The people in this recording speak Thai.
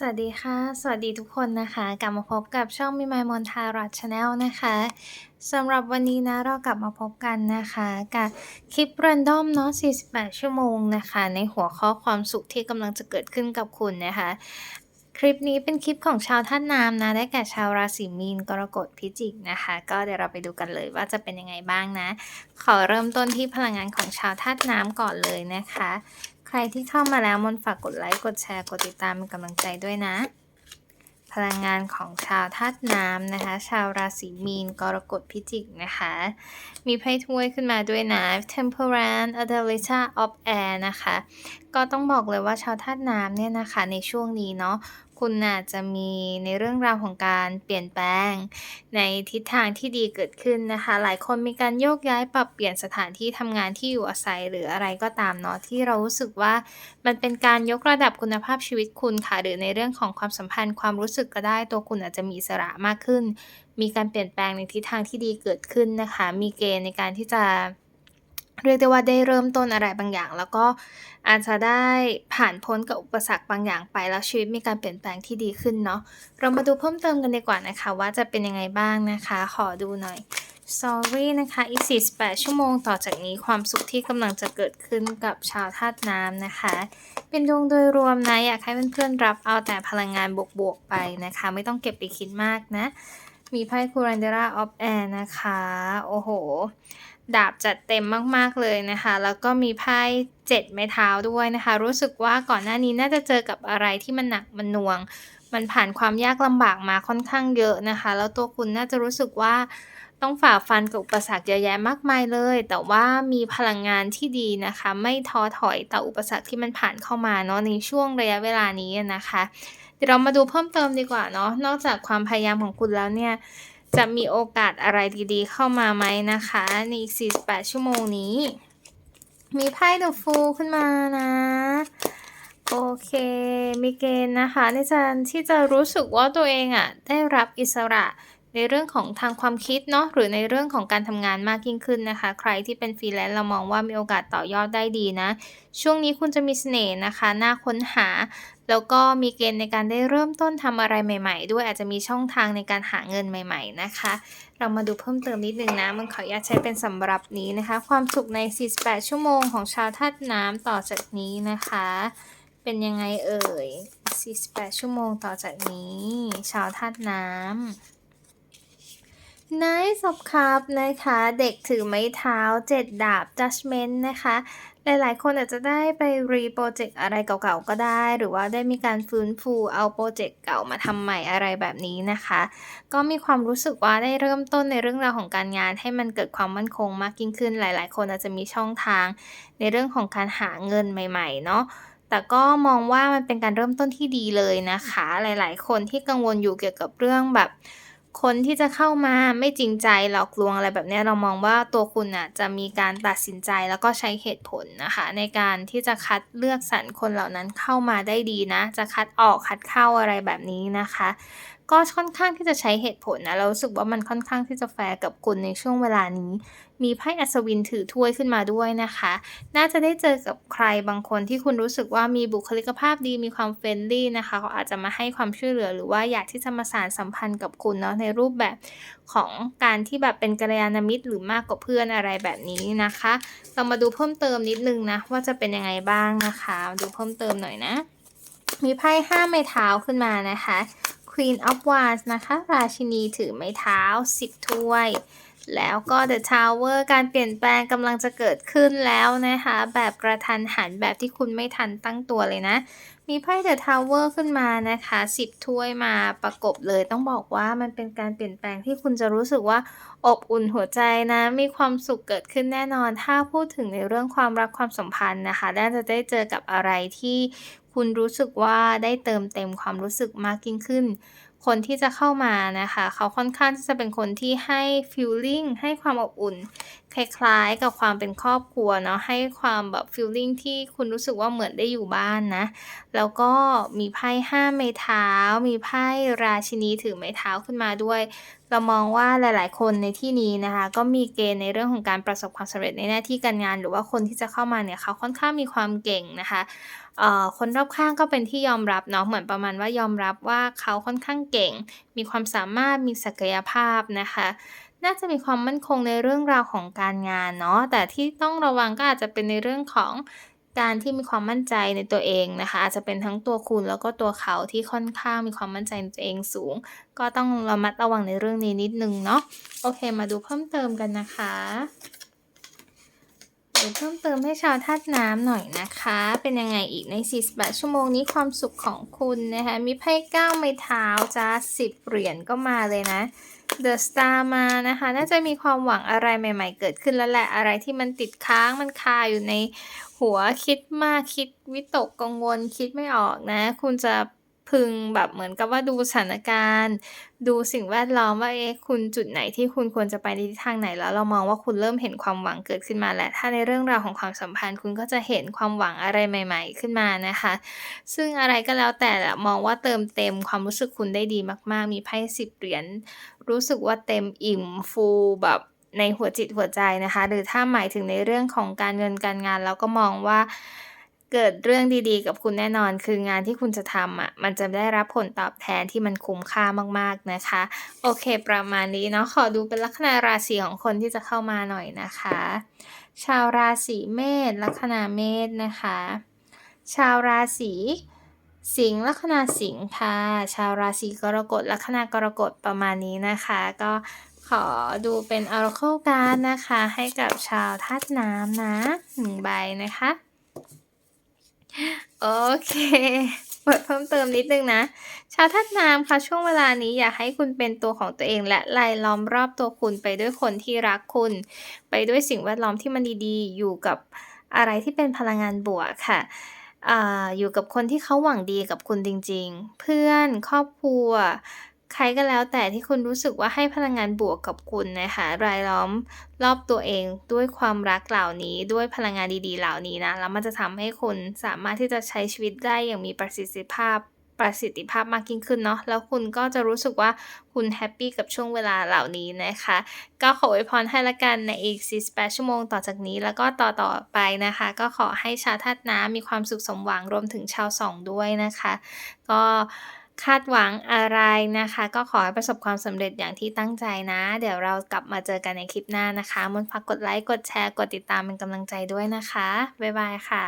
สวัสดีค่ะ สวัสดีทุกคนนะคะ กลับมาพบกับช่องมิมายมนทารัตชาแนลนะคะสำหรับวันนี้นะเรากลับมาพบกันนะคะ กับคลิปรันดอมเนาะ 48 ชั่วโมงนะคะ ในหัวข้อความสุขที่กำลังจะเกิดขึ้นกับคุณนะคะ คลิปนี้เป็นคลิปของชาวท่านน้ำนะ ได้แก่ชาวราศีมีน กรกฎพิจิกนะคะ ก็เดี๋ยวเราไปดูกันเลยว่าจะเป็นยังไงบ้างนะ ขอเริ่มต้นที่พลังงานของชาวธาตุน้ำก่อนเลยนะคะ ใครที่เข้ามาแล้วมนฝากกดไลค์กดแชร์กดติดตามเป็นกำลังใจด้วยนะ พลังงานของชาวธาตุน้ำนะคะ ชาวราศีมีน กรกฎพิจิกนะคะ มีไพ่ถ้วยขึ้นมาด้วยนะ Temperance a d e l i t a of Air นะคะ ก็ต้องบอกเลยว่าชาวธาตุน้ำเนี่ยนะคะในช่วงนี้เนาะ คุณอาจจะมีในเรื่องราวของการเปลี่ยนแปลง ในทิศทางที่ดีเกิดขึ้นนะคะ หลายคนมีการโยกย้ายปรับเปลี่ยนสถานที่ทำงานที่อยู่อาศัยหรืออะไรก็ตามเนาะที่เรารู้สึกว่ามันเป็นการยกระดับคุณภาพชีวิตคุณค่ะ หรือในเรื่องของความสัมพันธ์ความรู้สึกก็ได้ ตัวคุณอาจจะมีอิสระมากขึ้น มีการเปลี่ยนแปลงในทิศทางที่ดีเกิดขึ้นนะคะ มีเกณฑ์ในการที่จะ เรียกได้ว่าได้เริ่มต้นอะไรบางอย่าง แล้วก็อาจจะได้ผ่านพ้นกับอุปสรรคบางอย่างไปแล้วชีวิตมีการเปลี่ยนแปลงที่ดีขึ้นเนาะเรามาดูเพิ่มเติมกันดีกว่านะคะ ว่าจะเป็นยังไงบ้างนะคะ ขอดูหน่อย sorry นะคะ อีก 48 ชั่วโมงต่อจากนี้ความสุขที่กำลังจะเกิดขึ้นกับชาวธาตุน้ำนะคะ เป็นดวงโดยรวมนะ อยากให้เพื่อนๆรับเอาแต่พลังงานบวกๆไปนะคะ ไม่ต้องเก็บไปคิดมากนะ มีไพ่คูรันเดราออฟแอร์นะคะ โอ้โห ดาบจัดเต็มมากๆเลยนะคะ แล้วก็มีไพ่เจ็ดไม้เท้าด้วยนะคะ รู้สึกว่าก่อนหน้านี้น่าจะเจอกับอะไรที่มันหนักมันหน่วง มันผ่านความยากลำบากมาค่อนข้างเยอะนะคะ แล้วตัวคุณน่าจะรู้สึกว่าต้องฝ่าฟันกับอุปสรรคเยอะแยะมากมายเลย แต่ว่ามีพลังงานที่ดีนะคะ ไม่ท้อถอยต่ออุปสรรคที่มันผ่านเข้ามาเนาะในช่วงระยะเวลานี้นะคะ เดี๋ยวเรามาดูเพิ่มเติมดีกว่าเนาะ นอกจากความพยายามของคุณแล้วเนี่ย จะมีโอกาสอะไรดีๆ เข้ามาไหมนะคะ ในอีก 48 ชั่วโมงนี้ มีไพ่เดอะฟูขึ้นมานะ โอเค มีเกณฑ์นะคะ ในการที่จะรู้สึกว่าตัวเองอะ่ะ ได้รับอิสระ ในเรื่องของทางความคิดเนาะหรือในเรื่องของการทำงานมากยิ่งขึ้นนะคะ ใครที่เป็นฟรีแลนซ์เรามองว่ามีโอกาสต่อยอดได้ดีนะ ช่วงนี้คุณจะมีเสน่ห์นะคะน่าค้นหา แล้วก็มีเกณฑ์ในการได้เริ่มต้นทำอะไรใหม่ ๆ ด้วยอาจจะมีช่องทางในการหาเงินใหม่ ๆ นะคะ เรามาดูเพิ่มเติมนิดนึงนะมันขออนุญาตใช้เป็นสำหรับนี้นะคะ ความสุขใน 48 ชั่วโมงของชาวธาตุน้ำต่อจากนี้นะคะ เป็นยังไงเอ่ย 48 ชั่วโมงต่อจากนี้ ชาวธาตุน้ำ Nice of Cup นะคะ เด็กถือไม้เท้า7ดาบ Judgment นะคะ หลายๆ คนอาจจะได้ไปรีโปรเจกต์อะไรเก่าๆ ก็ได้ หรือว่าได้มีการฟื้นฟูเอาโปรเจกต์เก่ามาทำใหม่อะไรแบบนี้นะคะ ก็มีความรู้สึกว่าได้เริ่มต้นในเรื่องราวของการงานให้มันเกิดความมั่นคงมากยิ่งขึ้น หลายๆ คนอาจจะมีช่องทาง ในเรื่องของการหาเงินใหม่ๆ เนาะแต่ก็มองว่ามันเป็นการเริ่มต้นที่ดีเลยนะคะ หลายๆ คนที่กังวลอยู่เกี่ยวกับเรื่องแบบ คนที่จะเข้ามาไม่จริงใจหลอกลวงอะไรแบบนี้เรามองว่าตัวคุณน่ะจะมีการตัดสินใจแล้วก็ใช้เหตุผลนะคะ ในการที่จะคัดเลือกสรรคนเหล่านั้นเข้ามาได้ดีนะ จะคัดออกคัดเข้าอะไรแบบนี้นะคะ ก็ค่อนข้างที่จะใช้เหตุผลนะเราสึกว่ามันค่อนข้างที่จะแฟร์กับคุณในช่วงเวลานี้ มีไพ่อัศวินถือถ้วยขึ้นมาด้วยนะคะ น่าจะได้เจอกับใครบางคนที่คุณรู้สึกว่ามีบุคลิกภาพดีมีความเฟรนลี่นะคะเขาอาจจะมาให้ความช่วยเหลือ หรือว่าอยากที่จะมาสานสัมพันธ์กับคุณเนาะในรูปแบบของการที่แบบเป็นกัลยาณมิตรหรือมากกว่าเพื่อนอะไรแบบนี้นะคะ เรามาดูเพิ่มเติมนิดนึงนะว่าจะเป็นยังไงบ้างนะคะ ดูเพิ่มเติมหน่อยนะ มีไพ่ห้าไม้เท้าขึ้นมานะคะ Queen of Wands นะคะ ราชินีถือไม้เท้า 10 ถ้วย แล้วก็ The Tower การเปลี่ยนแปลงกำลังจะเกิดขึ้นแล้วนะคะ แบบกระทันหันแบบที่คุณไม่ทันตั้งตัวเลยนะ มีไพ่ The Tower ขึ้นมานะคะ 10 ถ้วยมาประกบเลยต้องบอกว่ามันเป็นการเปลี่ยนแปลงที่คุณจะรู้สึกว่าอบอุ่นหัวใจนะ มีความสุขเกิดขึ้นแน่นอน ถ้าพูดถึงในเรื่องความรักความสัมพันธ์นะคะน่าจะได้เจอกับอะไรที่ คุณรู้สึกว่าได้เติมเต็มความรู้สึกมากยิ่งขึ้น คนที่จะเข้ามานะคะ เขาค่อนข้างที่จะเป็นคนที่ให้ฟีลลิ่งให้ความอบอุ่น คล้ายๆ กับความเป็นครอบครัวเนาะให้ความแบบฟีลลิ่งที่คุณรู้สึกว่าเหมือนได้อยู่บ้านนะ แล้วก็มีไพ่ห้าไม้เท้า มีไพ่ราชินีถือไม้เท้าขึ้นมาด้วย เรามองว่าหลายๆ คนในที่นี้นะคะ ก็มีเกณฑ์ในเรื่องของการประสบความสำเร็จในหน้าที่การงาน หรือว่าคนที่จะเข้ามาเนี่ยเขาค่อนข้างมีความเก่งนะคะ เอ่อคนรอบข้างก็เป็นที่ยอมรับเนาะเหมือนประมาณว่ายอมรับว่าเขาค่อนข้างเก่ง มีความสามารถมีศักยภาพนะคะ น่าจะมีความมั่นคงในเรื่องราวของการงานเนาะแต่ที่ต้องระวังก็อาจจะเป็นในเรื่องของการที่มีความมั่นใจในตัวเองนะคะ อาจจะเป็นทั้งตัวคุณแล้วก็ตัวเขาที่ค่อนข้างมีความมั่นใจในตัวเองสูง ก็ต้องระมัดระวังในเรื่องนี้นิดนึงเนาะโอเค มาดูเพิ่มเติมกันนะคะ เพิ่มเติมให้ชาวธาตุน้ำหน่อยนะคะ เป็นยังไงอีกใน 48 ชั่วโมงนี้ความสุขของคุณนะคะ มีไพ่9ไม้เท้าจ้ะ10 เหรียญก็มาเลยนะ The Star มานะคะ น่าจะมีความหวังอะไรใหม่ ๆ เกิดขึ้นแล้วแหละ อะไรที่มันติดค้างมันคาอยู่ในหัวคิดมากคิดวิตกกังวลคิดไม่ออกนะ คุณจะ พึงแบบเหมือนกับว่าดูสถานการณ์ ดูสิ่งแวดล้อมว่าเอ๊ะคุณจุดไหนที่คุณควรจะไปในทิศทางไหนแล้วเรามองว่าคุณเริ่มเห็นความหวังเกิดขึ้นมาแล้วถ้าในเรื่องราวของความสัมพันธ์ คุณก็จะเห็นความหวังอะไรใหม่ ๆ ขึ้นมานะคะ ซึ่งอะไรก็แล้วแต่อะมองว่าเติมเต็มความรู้สึกคุณได้ดีมาก ๆ มีไพ่10เหรียญรู้สึกว่าเต็มอิ่มฟูลแบบในหัวจิตหัวใจนะคะ หรือถ้าหมายถึงในเรื่องของการเงินการงานเราก็มองว่า เกิดเรื่องดีๆ กับคุณแน่นอน คืองานที่คุณจะทำอะมันจะได้รับผลตอบแทนที่มันคุ้มค่ามากๆนะคะ โอเค ประมาณนี้เนาะขอดูเป็นลัคนาราศีของคนที่จะเข้ามาหน่อยนะคะ ชาวราศีเมษลัคนาเมษนะคะ ชาวราศีสิงห์ลัคนาสิงห์ค่ะ ชาวราศีกรกฎลัคนากรกฎประมาณนี้นะคะ ก็ขอดูเป็น Oracle Card นะคะ ให้กับชาวธาตุน้ำนะ1ใบนะคะ โอเคเปิดเพิ่มเติมนิดนึงนะ ชาวธาตุน้ำค่ะช่วงเวลานี้อยากให้คุณเป็นตัวของตัวเองและรายล้อมรอบตัวคุณไปด้วยคนที่รักคุณ ไปด้วยสิ่งแวดล้อมที่มันดีๆ อยู่กับอะไรที่เป็นพลังงานบวกค่ะออยู่กับคนที่เขาหวังดีกับคุณจริงๆ เพื่อนครอบครัว ใครก็แล้วแต่ที่คุณรู้สึกว่าให้พลังงานบวกกับคุณนะคะรายล้อมรอบตัวเองด้วยความรักเหล่านี้ด้วยพลังงานดีๆ เหล่านี้นะแล้วมันจะทำให้คุณสามารถที่จะใช้ชีวิตได้อย่างมีประสิทธิภาพประสิทธิภาพมากยิ่งขึ้นเนาะแล้วคุณก็จะรู้สึกว่าคุณแฮปปี้กับช่วงเวลาเหล่านี้นะคะ ก็ขออวยพรให้แล้วกันในอีก 48 ชั่วโมงต่อจากนี้แล้วก็ต่อๆไปนะคะ ก็ขอให้ชาวธาตุน้ำมีความสุขสมหวังรวมถึงชาวสองด้วยนะคะ ก็ คาดหวังอะไรนะคะ ก็ขอให้ประสบความสำเร็จอย่างที่ตั้งใจนะ เดี๋ยวเรากลับมาเจอกันในคลิปหน้านะคะมนฝากกดไลค์ กดแชร์ กดติดตามเป็นกำลังใจด้วยนะคะ บ๊ายบายค่ะ